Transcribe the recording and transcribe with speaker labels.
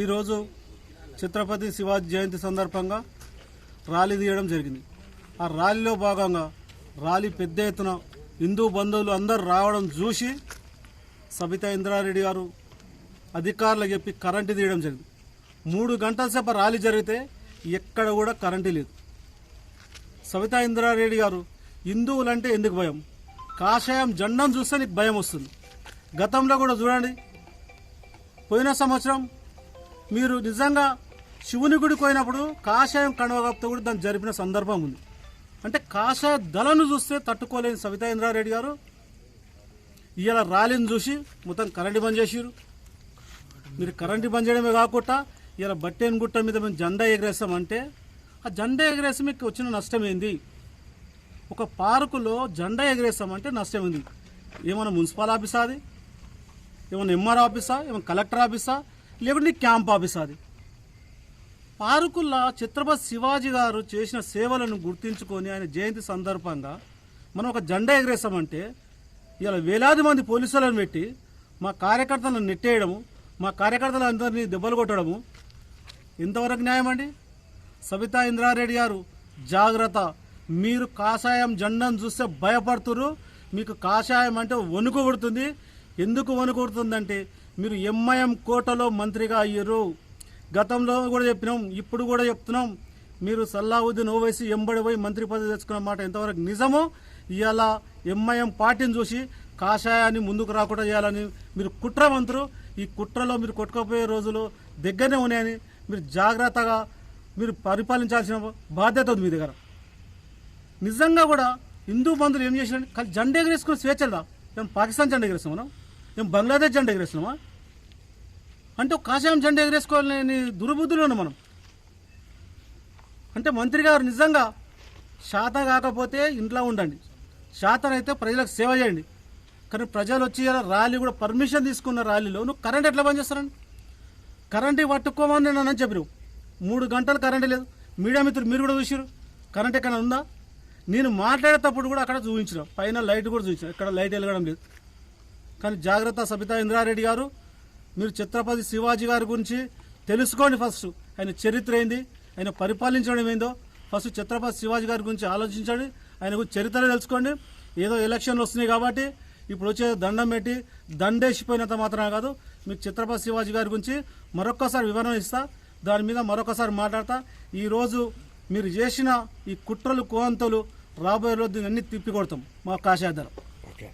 Speaker 1: ఈరోజు ఛత్రపతి శివాజీ జయంతి సందర్భంగా ర్యాలీ తీయడం జరిగింది. ఆ ర్యాలీలో భాగంగా ర్యాలీ పెద్ద ఎత్తున హిందూ బంధువులు అందరూ రావడం చూసి సబితా ఇంద్రారెడ్డి గారు అధికారులకు చెప్పి కరెంటు తీయడం జరిగింది. మూడు గంటల సేపు ర్యాలీ జరిగితే ఎక్కడ కూడా కరెంటు లేదు. సబితా ఇంద్రారెడ్డి గారు హిందువులంటే ఎందుకు భయం? కాషాయం జెండం చూస్తే నీకు భయం వస్తుంది. గతంలో కూడా చూడండి పోయిన సంవత్సరం మీరు నిజంగా శివుని గుడికి పోయినప్పుడు కాషాయం కండవగప్తో కూడా దాన్ని జరిపిన సందర్భం ఉంది. అంటే కాషాయ దళను చూస్తే తట్టుకోలేని సవితా ఇంద్రారెడ్డి గారు ఇవాళ ర్యాలీని చూసి మొత్తం కరెంటు బంద్ చేసిరు మీరు కరెంటు బంద్ చేయడమే కాకుండా ఇలా బట్టేని గుట్ట మీద మేము జెండా ఎగరేస్తామంటే ఆ జెండా ఎగరేసి మీకు వచ్చిన నష్టం ఏంది? ఒక పార్కులో జెండా ఎగరేస్తామంటే నష్టం ఉంది ఏమైనా మున్సిపల్ ఆఫీసా అది? ఏమైనా ఎంఆర్ ఆఫీసా? ఏమైనా కలెక్టర్ ఆఫీసా? లేకుంటే క్యాంప్ ఆఫీస్ అది. పార్కుల్లో ఛత్రపతి శివాజీ గారు చేసిన సేవలను గుర్తించుకొని ఆయన జయంతి సందర్భంగా మనం ఒక జెండా ఎగరేసామంటే ఇలా వేలాది మంది పోలీసులను పెట్టి మా కార్యకర్తలను నెట్టేయడము మా కార్యకర్తలు అందరినీ దెబ్బలు కొట్టడము ఎంతవరకు న్యాయం అండి? సబితా ఇంద్రారెడ్డి గారు జాగ్రత్త. మీరు కాషాయం జెండాను చూస్తే భయపడుతురు మీకు కాషాయం అంటే వణుకు ఎందుకు వణుకుడుతుందంటే మీరు ఎంఐఎం కోటలో మంత్రిగా అయ్యారు. గతంలో కూడా చెప్పినాం ఇప్పుడు కూడా చెప్తున్నాం. మీరు సల్లావుద్దీన్ ఓవైసీ ఎంబడి పోయి మంత్రి పదవి తెచ్చుకున్న మాట ఎంతవరకు నిజమో ఇవాళ ఎంఐఎం పార్టీని చూసి కాషాయాన్ని ముందుకు రాకుండా చేయాలని మీరు కుట్రమంతురు ఈ కుట్రలో మీరు కొట్టుకోపోయే రోజులు దగ్గరనే ఉన్నాయని మీరు జాగ్రత్తగా మీరు పరిపాలించాల్సిన బాధ్యత ఉంది మీ దగ్గర. నిజంగా కూడా హిందూ బంధువులు ఏం చేసినారు? కానీ జెండా ఎగరేసుకుని స్వేచ్ఛ మేము పాకిస్తాన్ జెండా ఎగరేస్తాం మనం మేము బంగ్లాదేశ్ జెండా ఎగరేస్తున్నామా? అంటే కాషాయం జెండా ఎగరేసుకోవాలని దుర్బుద్ధులు మనం. అంటే మంత్రి గారు నిజంగా శాత కాకపోతే ఇంట్లో ఉండండి. శాతనైతే ప్రజలకు సేవ చేయండి. కానీ ప్రజలు వచ్చి ర్యాలీ కూడా పర్మిషన్ తీసుకున్న ర్యాలీలో నువ్వు కరెంట్ ఎట్లా బంద్ చేస్తారండి కరెంట్ పట్టుకోమని నేను అని చెప్పినావు మూడు గంటలు కరెంట్ లేదు. మీడియా మిత్రులు మీరు కూడా చూసారు కరెంట్ ఎక్కడ ఉందా? నేను మాట్లాడేటప్పుడు కూడా అక్కడ చూపించిన. పైన లైట్ కూడా చూపించిన. ఇక్కడ లైట్ వెలగడం లేదు. కానీ జాగ్రత్త సబితా ఇంద్రారెడ్డి గారు మీరు ఛత్రపతి శివాజీ గారి గురించి తెలుసుకోండి ఫస్ట్. ఆయన చరిత్ర ఏంది? ఆయన పరిపాలించడం ఏందో? ఫస్ట్ ఛత్రపతి శివాజీ గారి గురించి ఆలోచించండి. ఆయన గురించి చరిత్ర తెలుసుకోండి. ఏదో ఎలక్షన్లు వస్తున్నాయి కాబట్టి ఇప్పుడు వచ్చే దండం పెట్టి దండేసిపోయినంత మాత్రమే కాదు మీకు ఛత్రపతి శివాజీ గారి గురించి మరొక్కసారి వివరణ ఇస్తా. దాని మీద మరొకసారి మాట్లాడతా. ఈరోజు మీరు చేసిన ఈ కుట్రలు కోంతలు రాబోయే రోజు అన్ని తిప్పికొడతాం మా కాశాదరం
Speaker 2: ఓకే.